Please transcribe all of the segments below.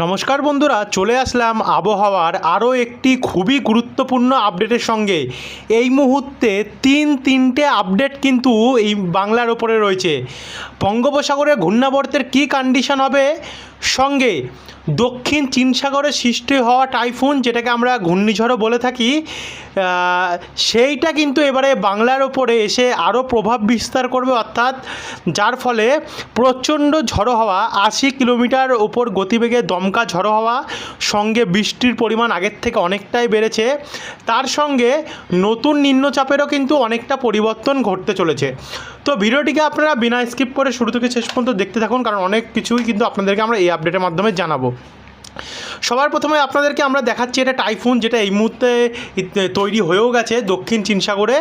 নমস্কার বন্ধুরা, চলে আসলাম আবহাওয়ার আরও একটি খুবই গুরুত্বপূর্ণ আপডেটের সঙ্গে। এই মুহূর্তে তিন তিনটে আপডেট কিন্তু এই বাংলার ওপরে রয়েছে। বঙ্গোপসাগরে ঘূর্ণাবর্তের কী কন্ডিশন হবে? সঙ্গে দক্ষিণ চীন সাগরে সৃষ্টি হওয়া টাইফুন, যেটাকে আমরা ঘূর্ণিঝড়ও বলে থাকি সেইটা কিন্তু এবারে বাংলার ওপরে এসে আরও প্রভাব বিস্তার করবে, অর্থাৎ যার ফলে প্রচণ্ড ঝড়ো হওয়া, আশি কিলোমিটার ওপর গতিবেগে দমকা ঝড়ো হওয়া, সঙ্গে বৃষ্টির পরিমাণ আগের থেকে অনেকটাই বেড়েছে। তার সঙ্গে নতুন নিম্নচাপেরও কিন্তু অনেকটা পরিবর্তন ঘটতে চলেছে। তো ভিডিওটিকে আপনারা বিনা স্কিপ করে শুরু থেকে শেষ পর্যন্ত দেখতে থাকুন, কারণ অনেক কিছুই কিন্তু আপনাদেরকে আমরা এই আপডেটের মাধ্যমে জানাব। সবার প্রথমে আপনাদেরকে আমরা দেখাচ্ছি এটা টাইফুন, যেটা এই মুহূর্তে তৈরি হয়েও গেছে দক্ষিণ চীন সাগরে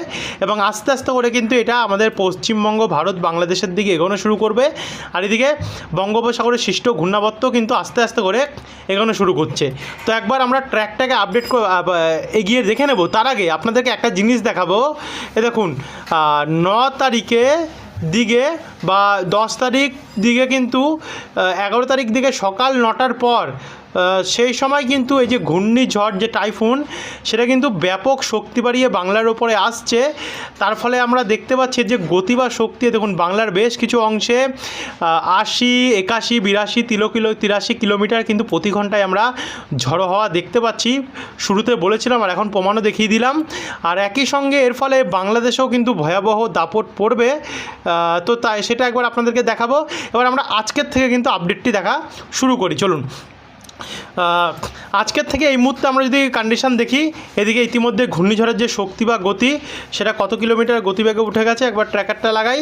এবং আস্তে আস্তে করে কিন্তু এটা আমাদের পশ্চিমবঙ্গ, ভারত, বাংলাদেশের দিকে এগোনো শুরু করবে। আর এদিকে বঙ্গোপসাগরে সৃষ্ট ঘূর্ণাবর্ত কিন্তু আস্তে আস্তে করে এগোনো শুরু করছে। তো একবার আমরা ট্র্যাকটাকে আপডেট এগিয়ে দেখে নেব। তার আগে আপনাদেরকে একটা জিনিস দেখাবো। এ দেখুন ন তারিখে দিকে বা দশ তারিখ দিকে কিন্তু এগারো তারিখ দিকে সকাল নটার পর সেই সময় কিন্তু এই যে ঘূর্ণিঝড় যে টাইফুন, সেটা কিন্তু ব্যাপক শক্তি বাড়িয়ে বাংলার ওপরে আসছে। তার ফলে আমরা দেখতে পাচ্ছি যে গতি বা শক্তি, দেখুন বাংলার বেশ কিছু অংশে আশি, একাশি, বিরাশি, তিলো কিলো, তিরাশি কিলোমিটার কিন্তু প্রতি ঘন্টায় আমরা ঝড়ো হওয়া দেখতে পাচ্ছি। শুরুতে বলেছিলাম আর এখন প্রমাণও দেখিয়ে দিলাম। আর একই সঙ্গে এর ফলে বাংলাদেশেও কিন্তু ভয়াবহ দাপট পড়বে। তো তাই সেটা একবার আপনাদেরকে দেখাবো। এবার আমরা আজকের থেকে কিন্তু আপডেটটি দেখা শুরু করি। চলুন। আজকের থেকে এই মুহূর্তে আমরা যদি কন্ডিশন দেখি, এদিকে ইতিমধ্যে ঘূর্ণিঝড়ের যে শক্তি বা গতি, সেটা কত কিলোমিটার গতিবেগে উঠে গেছে? একবার ট্র্যাকারটা লাগাই।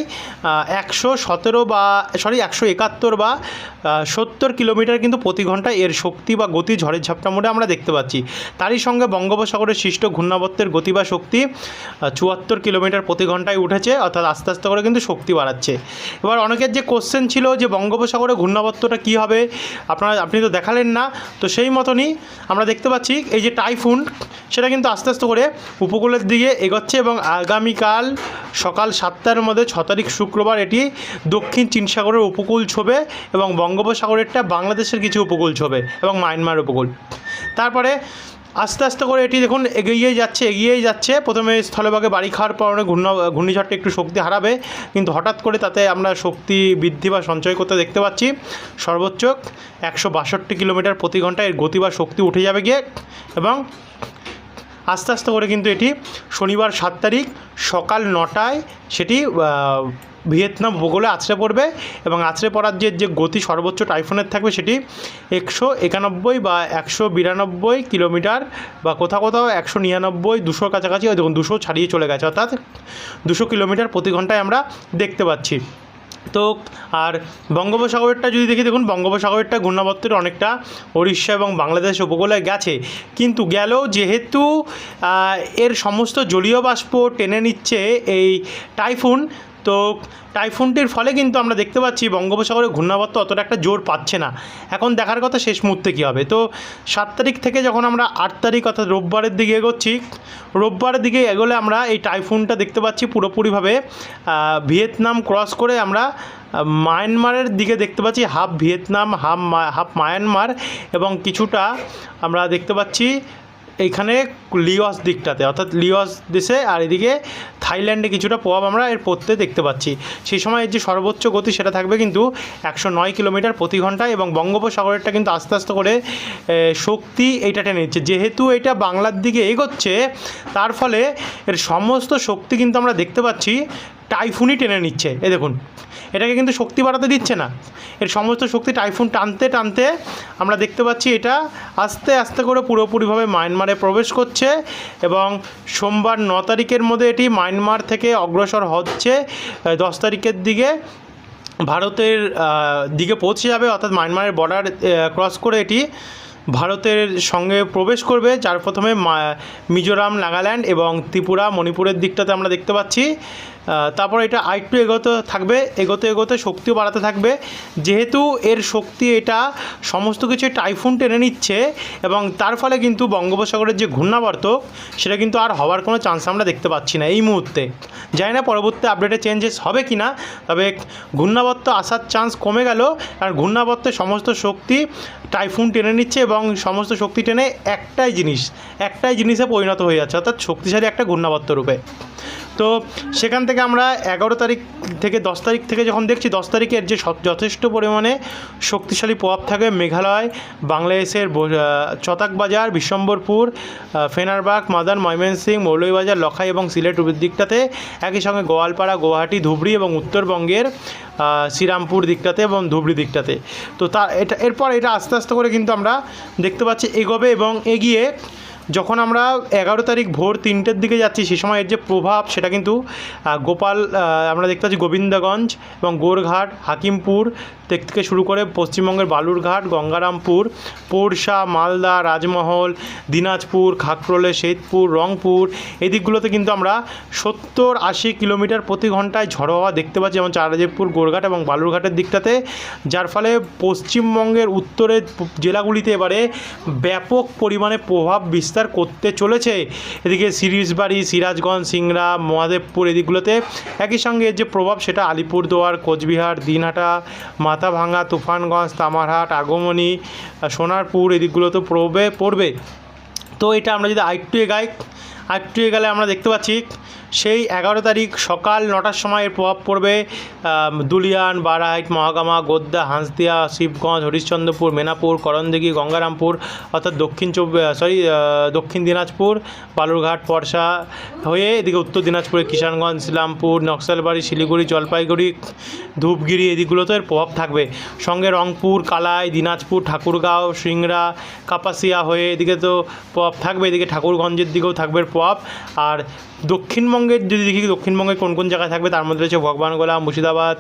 একশো সতেরো বা সরি একশো একাত্তর বা সত্তর কিলোমিটার কিন্তু প্রতি ঘন্টায় এর শক্তি বা গতি ঝড়ের ঝাপটা মোড়ে আমরা দেখতে পাচ্ছি। তারই সঙ্গে বঙ্গোপসাগরের সৃষ্ট ঘূর্ণাবর্তের গতি বা শক্তি চুয়াত্তর কিলোমিটার প্রতি ঘন্টায় উঠেছে, অর্থাৎ আস্তে আস্তে করে কিন্তু শক্তি বাড়াচ্ছে। এবার অনেকের যে কোশ্চেন ছিল যে বঙ্গোপসাগরে ঘূর্ণাবর্তটা কী হবে, আপনারা, আপনি তো দেখালেন না তো সেই মতনই আমরা দেখতে পাচ্ছি এই যে টাইফুন, সেটা কিন্তু আস্তে আস্তে করে উপকূলের দিকে এগোচ্ছে এবং আগামীকাল সকাল সাতটার মধ্যে ছ তারিখ শুক্রবার এটি দক্ষিণ চীন সাগরের উপকূল ছবে এবং বঙ্গোপসাগরেরটা বাংলাদেশের কিছু উপকূল ছবে এবং মায়ানমার উপকূল। তারপরে আস্তে আস্তে করে এটি দেখুন এগিয়েই যাচ্ছে এগিয়েই যাচ্ছে। প্রথমে স্থলভাগে বাড়ি খাওয়ার পরে ঘূর্ণ, ঘূর্ণিঝড়টি একটু শক্তি হারাবে, কিন্তু হঠাৎ করে তাতে আমরা শক্তি বৃদ্ধি বা সঞ্চয় করতে দেখতে পাচ্ছি। সর্বোচ্চ একশো বাষট্টি কিলোমিটার প্রতি ঘন্টায় এর গতি বা শক্তি উঠে যাবে গিয়ে এবং আস্তে আস্তে করে কিন্তু এটি শনিবার সাত তারিখ সকাল নটায় সেটি ভিয়েতনাম উপকূলে আছড়ে পড়বে এবং আছড়ে পড়ার যে যে গতি সর্বোচ্চ টাইফুনের থাকবে সেটি একশো একানব্বই বা একশো বিরানব্বই কিলোমিটার বা কোথাও কোথাও একশো নিরানব্বই, দুশোর কাছাকাছি দেখুন দুশো ছাড়িয়ে চলে গেছে, অর্থাৎ দুশো কিলোমিটার প্রতি ঘন্টায় আমরা দেখতে পাচ্ছি। তো আর বঙ্গোপসাগরটা যদি দেখি, দেখুন বঙ্গোপসাগরেরটা ঘূর্ণাবর্তের অনেকটা উড়িষ্যা এবং বাংলাদেশ উপকূলে গেছে। কিন্তু গেলেও যেহেতু এর সমস্ত জলীয় বাষ্প টেনে নিচ্ছে এই টাইফুন তো টাইফুনটির ফলে কিন্তু আমরা দেখতে পাচ্ছি বঙ্গোপসাগরে ঘূর্ণাবর্ত অতটা একটা জোর পাচ্ছে না। এখন দেখার কথা শেষ মুহূর্তে কী হবে? তো সাত তারিখ থেকে যখন আমরা আট তারিখ অর্থাৎ রোববারের দিকে এগোচ্ছি, রোববারের দিকে এগোলে আমরা এই টাইফুনটা দেখতে পাচ্ছি পুরোপুরিভাবে ভিয়েতনাম ক্রস করে আমরা মায়ানমারের দিকে দেখতে পাচ্ছি half Vietnam, half half Myanmar এবং কিছুটা আমরা দেখতে পাচ্ছি এইখানে লিওস দিকটাতে, অর্থাৎ লিওস দেশে আর এদিকে থাইল্যান্ডে কিছুটা প্রভাব আমরা এর পড়তে দেখতে পাচ্ছি। সেই সময় এর যে সর্বোচ্চ গতি সেটা থাকবে কিন্তু একশো নয় কিলোমিটার প্রতি ঘন্টায় এবং বঙ্গোপসাগরেরটা কিন্তু আস্তে আস্তে করে শক্তি এইটা টেনে নিচ্ছে। যেহেতু এটা বাংলার দিকে এগোচ্ছে, তার ফলে এর সমস্ত শক্তি কিন্তু আমরা দেখতে পাচ্ছি, টাইফুনই টেনে নিচ্ছে। এ দেখুন এটাকে কিন্তু শক্তি বাড়াতে দিচ্ছে না। এর সমস্ত শক্তি টাইফুন টানতে টানতে আমরা দেখতে পাচ্ছি এটা আস্তে আস্তে করে পুরোপুরিভাবে মায়ানমারে প্রবেশ করছে এবং সোমবার ন তারিখের মধ্যে এটি মায়ানমার থেকে অগ্রসর হচ্ছে দশ তারিখের দিকে। ভারতের দিকে পৌঁছে যাবে, অর্থাৎ মায়ানমারের বর্ডার ক্রস করে এটি ভারতের সঙ্গে প্রবেশ করবে, যার প্রথমে মিজোরাম, নাগাল্যান্ড এবং ত্রিপুরা, মণিপুরের দিকটাতে আমরা দেখতে পাচ্ছি। তারপর এটা আরেকটু এগোতে থাকবে, এগোতে এগোতে শক্তিও বাড়াতে থাকবে। যেহেতু এর শক্তি এটা সমস্ত কিছু টাইফুন টেনে নিচ্ছে এবং তার ফলে কিন্তু বঙ্গোপসাগরের যে ঘূর্ণাবর্ত সেটা কিন্তু আর হওয়ার কোনো চান্স আমরা দেখতে পাচ্ছি না এই মুহূর্তে। জানি না পরবর্তী আপডেটে চেঞ্জেস হবে কি না তবে ঘূর্ণাবর্ত আসার চান্স কমে গেল আর ঘূর্ণাবর্তের সমস্ত শক্তি টাইফুন টেনে নিচ্ছে এবং সমস্ত শক্তি টেনে একটাই জিনিস, একটাই জিনিসে পরিণত হয়ে যাচ্ছে, অর্থাৎ শক্তিশালী একটা ঘূর্ণাবর্ত রূপে। তো সেখান থেকে আমরা এগারো তারিখ থেকে দশ তারিখ থেকে যখন দেখছি দশ তারিখের যে যথেষ্ট পরিমাণে শক্তিশালী প্রভাব থাকবে মেঘালয় বাংলাদেশের ব- আহ, চতাকবাজার বিশ্বম্বরপুর ফেনারবাগ মাদান ময়মনসিং মৌলভীবাজার লখাই এবং সিলেট দিকটাতে একই সঙ্গে গোয়ালপাড়া গুয়াহাটি ধুবড়ি এবং উত্তরবঙ্গের শ্রীরামপুর দিকটাতে এবং ধুবড়ি দিকটাতে। তো তা এটা এরপর এটা আস্তে আস্তে করে কিন্তু আমরা দেখতে পাচ্ছি এগোবে এবং এগিয়ে যখন আমরা এগারো তারিখ ভোর তিনটের দিকে যাচ্ছি, সে সময় এর যে প্রভাব, সেটা কিন্তু গোপাল আমরা দেখতে পাচ্ছি গোবিন্দগঞ্জ এবং গোরঘাট, হাকিমপুর থেকে শুরু করে পশ্চিমবঙ্গের বালুরঘাট, গঙ্গারামপুর পোরশা মালদা, রাজমহল, দিনাজপুর, খাকরোলে, শেতপুর, রংপুর, এই দিকগুলোতে কিন্তু আমরা সত্তর আশি কিলোমিটার প্রতি ঘন্টায় ঝড়ো হওয়া দেখতে পাচ্ছি যেমন চারাজীবপুর, গোরঘাট এবং বালুরঘাটের দিকটাতে। যার ফলে পশ্চিমবঙ্গের উত্তরের জেলাগুলিতে এবারে ব্যাপক পরিমাণে প্রভাব বিস্তার করতে চলেছে। এদিকে সিরিজবাড়ি, সিরাজগঞ্জ, সিংড়া, মহাদেবপুর এদিকগুলোতে একই সঙ্গে যে প্রভাব সেটা আলিপুরদুয়ার, কোচবিহার, দিনহাটা, মাথাভাঙ্গা, তুফানগঞ্জ, তামারহাট, আগমনী, সোনারপুর এদিকগুলোতে প্রভাবে পড়বে। তো এটা আমরা যদি আরেকটু এগাই আরেকটু গেলে আমরা দেখতে পাচ্ছি সেই এগারো তারিখ সকাল নটার সময় এর প্রভাব পড়বে দুলিয়ান, বারাইট, মহাগামা গোদ্দা হাঁসদিয়া, শিবগঞ্জ, হরিশ্চন্দ্রপুর, মেনাপুর, করণদিঘি, গঙ্গারামপুর, অর্থাৎ দক্ষিণ চব সরি দক্ষিণ দিনাজপুর, বালুরঘাট পরশা হয়ে এদিকে উত্তর দিনাজপুরে কিষানগঞ্জ, ইসলামপুর নকশালবাড়ি শিলিগুড়ি, জলপাইগুড়ি, ধূপগিরি এদিকগুলোতে এর প্রভাব থাকবে। সঙ্গে রংপুর, কালাই, দিনাজপুর, ঠাকুরগাঁও, সিংড়া, কাপাসিয়া হয়ে এদিকে তো প্রভাব থাকবে, এদিকে ঠাকুরগঞ্জের দিকেও থাকবে। এর প্রভাব আর দক্ষিণবঙ্গের যদি দেখি দক্ষিণবঙ্গে কোন কোন জায়গায় থাকবে, তার মধ্যে রয়েছে ভগবানগোলা, মুর্শিদাবাদ,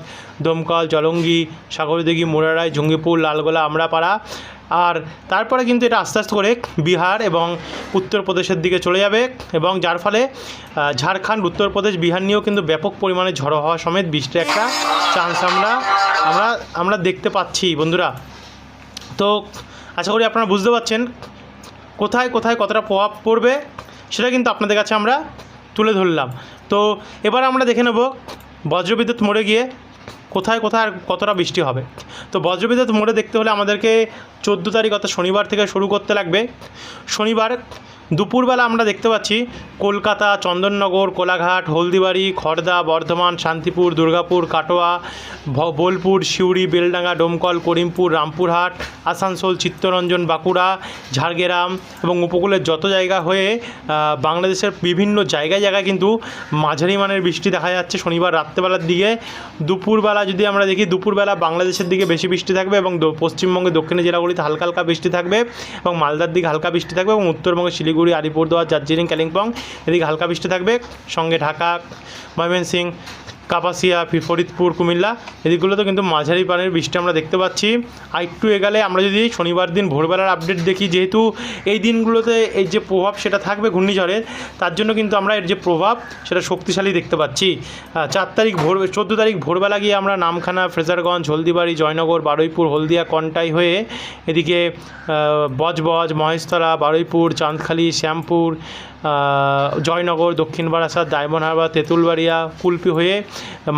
দমকল, জলঙ্গি, সাগরদিঘি মোরারাই জঙ্গিপুর, লালগোলা, আমরাপাড়া। আর তারপরে কিন্তু এটা আস্তে আস্তে করে বিহার এবং উত্তরপ্রদেশের দিকে চলে যাবে এবং যার ফলে ঝাড়খণ্ড, উত্তরপ্রদেশ, বিহার নিয়েও কিন্তু ব্যাপক পরিমাণে ঝড়ো হওয়া সমেত বৃষ্টির একটা চান্স আমরা আমরা আমরা দেখতে পাচ্ছি, বন্ধুরা। তো আশা করি আপনারা বুঝতে পারছেন, কোথায় কোথায় কতটা প্রভাব পড়বে। সেটা কিন্তু আপনাদের কাছে আমরা তুলে ধরলাম। তো এবার আমরা দেখে নেব বজ্রবিদ্যুৎ মরে গিয়ে কোথায় কোথায় আর কতটা বৃষ্টি হবে। তো বজ্রবিদ্যুৎ মোড়ে দেখতে হলে আমাদেরকে চোদ্দ তারিখ অর্থাৎ শনিবার থেকে শুরু করতে লাগবে। শনিবার দুপুরবেলা আমরা দেখতে পাচ্ছি কলকাতা, চন্দননগর, কোলাঘাট, হলদিবাড়ি খড়দা বর্ধমান, শান্তিপুর, দুর্গাপুর, কাটোয়া বোলপুর, সিউড়ি, বেলডাঙ্গা, ডোমকল, করিমপুর, রামপুরহাট, আসানসোল, চিত্তরঞ্জন, বাঁকুড়া, ঝাড়গ্রাম এবং উপকূলের যত জায়গা হয়ে বাংলাদেশের বিভিন্ন জায়গায় জায়গায় কিন্তু মাঝারি মানের বৃষ্টি দেখা যাচ্ছে শনিবার রাত্রেবেলার দিকে। দুপুরবেলা যদি আমরা দেখি দুপুরবেলা বাংলাদেশের দিকে বেশি বৃষ্টি থাকবে এবং পশ্চিমবঙ্গে দক্ষিণের জেলাগুলিতে হালকা হালকা বৃষ্টি থাকবে এবং মালদার দিকে হালকা বৃষ্টি থাকবে এবং উত্তরবঙ্গে শিলিগুড়ি, আলিপুরদুয়ার দার্জিলিং কালিম্পং এদিকে হালকা বৃষ্টি থাকবে। সঙ্গে ঢাকা ময়মনসিং কাপাসিয়া ফরিদপুর, কুমিল্লা, এদিকগুলোতে কিন্তু মাঝারি পানির বৃষ্টি আমরা দেখতে পাচ্ছি। আর একটু এগালে আমরা যদি শনিবার দিন ভোরবেলার আপডেট দেখি, যেহেতু এই দিনগুলোতে এই যে প্রভাব সেটা থাকবে ঘূর্ণিঝড়ের তার জন্য কিন্তু আমরা এর যে প্রভাব সেটা শক্তিশালী দেখতে পাচ্ছি। চার তারিখ ভোর, চোদ্দ তারিখ ভোরবেলা গিয়ে আমরা নামখানা, ফ্রেজারগঞ্জ, হলদিবাড়ি, জয়নগর, বারুইপুর, হলদিয়া, কন্টাই হয়ে এদিকে বজবজ, মহেশতলা, বারুইপুর, চাঁদখালি, শ্যামপুর জয়নগর দক্ষিণ বারাসাত ডায়মন্ড হারবার, তেঁতুলবাড়িয়া, কুলপি হয়ে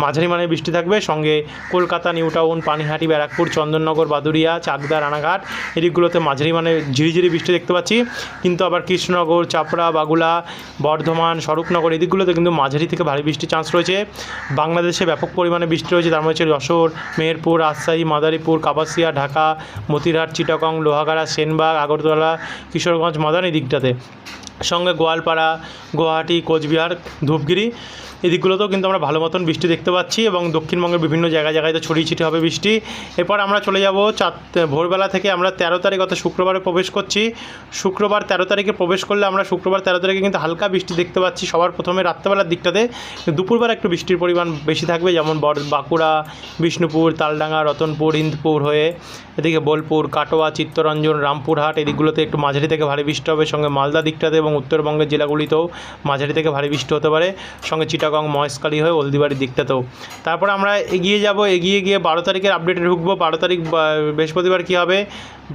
মাঝারি মানের বৃষ্টি থাকবে। সঙ্গে কলকাতা, নিউ টাউন, পানিহাটি, ব্যারাকপুর, চন্দননগর বাদুরিয়া চাকদা, রানাঘাট এদিকগুলোতে মাঝারি মানে ঝিরিঝিরি বৃষ্টি দেখতে পাচ্ছি। কিন্তু আবার কৃষ্ণনগর, চাপড়া, বাগুলা, বর্ধমান, স্বরূপনগর এদিকগুলোতে কিন্তু মাঝারি থেকে ভারী বৃষ্টির চান্স রয়েছে। বাংলাদেশে ব্যাপক পরিমাণে বৃষ্টি রয়েছে। তার মধ্যে যশোর, মেহেরপুর, রাজশাহী, মাদারীপুর, কাপাসিয়া, ঢাকা, মতিরহাট, চিটাগং, লোহাগাড়া, সেনবাগ, আগরতলা, কিশোরগঞ্জ, মাদান এই দিকটাতে। সঙ্গে গোয়ালপাড়া, গুয়াহাটি, কোচবিহার, ধূপগিরি। এদিকগুলোতেও কিন্তু আমরা ভালো মতন বৃষ্টি দেখতে পাচ্ছি এবং দক্ষিণবঙ্গের বিভিন্ন জায়গায় জায়গায় তো ছড়িয়ে ছিটে হবে বৃষ্টি। এরপর আমরা চলে যাব চার ভোরবেলা থেকে আমরা তেরো তারিখ অর্থাৎ শুক্রবারে প্রবেশ করছি। শুক্রবার তেরো তারিখে প্রবেশ করলে আমরা শুক্রবার তেরো তারিখে কিন্তু হালকা বৃষ্টি দেখতে পাচ্ছি সবার প্রথমে রাত্রেবেলার দিকটাতে। দুপুরবেলা একটু বৃষ্টির পরিমাণ বেশি থাকবে, যেমন বর বাঁকুড়া, বিষ্ণুপুর, তালডাঙ্গা, রতনপুর, ইন্দপুর হয়ে এদিকে বোলপুর, কাটোয়া, চিত্তরঞ্জন, রামপুরহাট এদিকগুলোতে একটু মাঝারি থেকে ভারী বৃষ্টি হবে। সঙ্গে মালদা দিকটাতে এবং উত্তরবঙ্গের জেলাগুলিতেও মাঝারি থেকে ভারী বৃষ্টি হতে পারে। সঙ্গে চিটাগং চিত্তাগং মহেশকালী হয়ে হলদিবাড়ির দিকটাতেও তারপরে আমরা এগিয়ে যাব, এগিয়ে গিয়ে বারো তারিখের আপডেটে ঢুকবো। বারো তারিখ বৃহস্পতিবার কী হবে?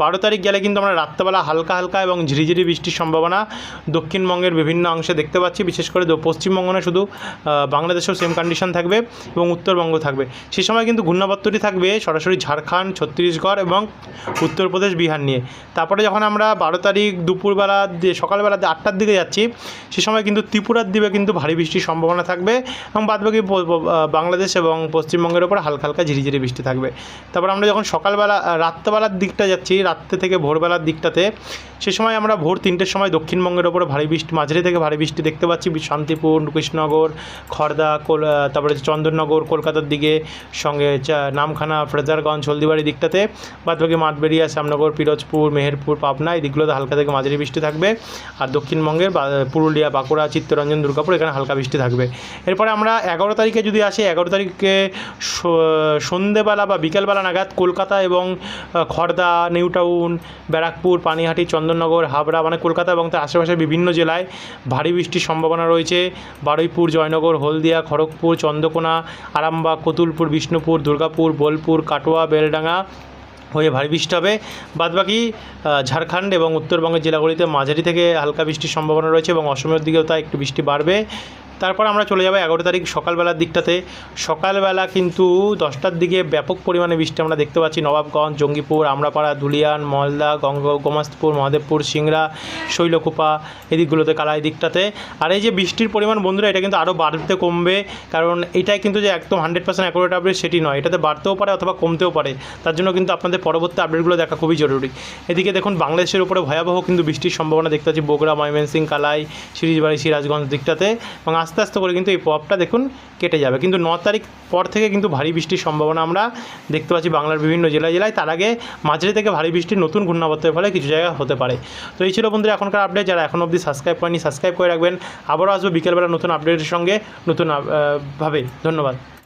বারো তারিখ গেলে কিন্তু আমরা রাত্রেবেলা হালকা হালকা এবং ঝিরিঝিরি বৃষ্টির সম্ভাবনা দক্ষিণবঙ্গের বিভিন্ন অংশে দেখতে পাচ্ছি। বিশেষ করে পশ্চিমবঙ্গ না শুধু বাংলাদেশেও সেম কন্ডিশন থাকবে এবং উত্তরবঙ্গ থাকবে। সে সময় কিন্তু ঘূর্ণাবর্তটি থাকবে, সরাসরি ঝাড়খণ্ড, ছত্তিশগড় এবং উত্তরপ্রদেশ, বিহার নিয়ে। তারপরে যখন আমরা বারো তারিখ দুপুরবেলা সকালবেলা আটটার দিকে যাচ্ছি, সে সময় কিন্তু ত্রিপুরার দিকে কিন্তু ভারী বৃষ্টির সম্ভাবনা থাকবে। এবং বাদবাকি বাংলাদেশ এবং পশ্চিমবঙ্গের ওপর হালকা হালকা ঝিরিঝিরি বৃষ্টি থাকবে। তারপর আমরা যখন সকালবেলা রাত্রেবেলার দিকটা যাচ্ছি, রাত্রে থেকে ভোরবেলার দিকটাতে, সে সময় আমরা ভোর তিনটের সময় দক্ষিণবঙ্গের ওপরে ভারী বৃষ্টি, মাঝারি থেকে ভারী বৃষ্টি দেখতে পাচ্ছি। শান্তিপুর, কৃষ্ণনগর খড়দা কোল তারপরে চন্দননগর, কলকাতার দিকে, সঙ্গে নামখানা, ফ্রেজারগঞ্জ, হলদিবাড়ি দিকটাতে, বাদবাকি মাঠবেড়িয়া, শ্যামনগর, পিরোজপুর, মেহেরপুর, পাবনা, এই দিকগুলোতে হালকা থেকে মাঝারি বৃষ্টি থাকবে। আর দক্ষিণবঙ্গের পুরুলিয়া, বাঁকুড়া, চিত্তরঞ্জন, দুর্গাপুর, এখানে হালকা বৃষ্টি থাকবে। এরপরে আমরা এগারো তারিখে যদি আসি, এগারো তারিখে সন্ধেবেলা বা বিকেলবেলা নাগাদ কলকাতা এবং খড়দা নিউ টাউন ব্যারাকপুর, পানিহাটি, চন্দননগর, হাবড়া মানে কলকাতা এবং তার আশেপাশের বিভিন্ন জেলায় ভারী বৃষ্টির সম্ভাবনা রয়েছে। বারুইপুর, জয়নগর, হলদিয়া, খড়গপুর, চন্দ্রকোনা, আরামবাগ, কতুলপুর, বিষ্ণুপুর, দুর্গাপুর, বোলপুর, কাটোয়া, বেলডাঙ্গা হয়ে ভারী বৃষ্টি হবে। বাদবাকি ঝাড়খণ্ড এবং উত্তরবঙ্গের জেলাগুলিতে মাঝারি থেকে হালকা বৃষ্টির সম্ভাবনা রয়েছে এবং অসমের দিকেও তা একটু বৃষ্টি বাড়বে। তারপর আমরা চলে যাব এগারো তারিখ সকালবেলার দিকটাতে। সকালবেলা কিন্তু দশটার দিকে ব্যাপক পরিমাণে বৃষ্টি আমরা দেখতে পাচ্ছি। নবাবগঞ্জ, জঙ্গিপুর, আমরাপাড়া, দুলিয়ান, মলদা, গঙ্গ, গোমাস্তপুর, মহাদেবপুর, সিংড়া, শৈলকুপা এদিকগুলোতে কালাই দিকটাতে। আর এই যে বৃষ্টির পরিমাণ বন্ধুরা, এটা কিন্তু আরও বাড়তে কমবে। কারণ এটাই কিন্তু যে একদম হান্ড্রেড পার্সেন্ট অ্যাকুরেট আপডেট সেটি নয়। এটাতে বাড়তেও পারে অথবা কমতেও পারে। তার জন্য কিন্তু আপনাদের পরবর্তী আপডেটগুলো দেখা খুবই জরুরি। এদিকে দেখুন, বাংলাদেশের উপরে ভয়াবহ কিন্তু বৃষ্টির সম্ভাবনা দেখতে পাচ্ছি বগুড়া ময়মনসিং কালাই, সিরিজবাড়ি, সিরাজগঞ্জ দিকটাতে এবং আস্তে আস্তে করে কিন্তু এই প্রভাবটা দেখুন কেটে যাবে। কিন্তু ন তারিখ পর থেকে কিন্তু ভারী বৃষ্টির সম্ভাবনা আমরা দেখতে পাচ্ছি বাংলার বিভিন্ন জেলায় জেলায়। তার আগে মাঝারি থেকে ভারী বৃষ্টির নতুন ঘূর্ণাবর্তের ফলে কিছু জায়গায় হতে পারে। তো এই ছিল বন্ধুরা এখনকার আপডেট যারা এখন অবধি সাবস্ক্রাইব করেনি সাবস্ক্রাইব করে রাখবেন। আবারও আসব বিকেলবেলা নতুন আপডেটের সঙ্গে। নতুন ভাবে। ধন্যবাদ।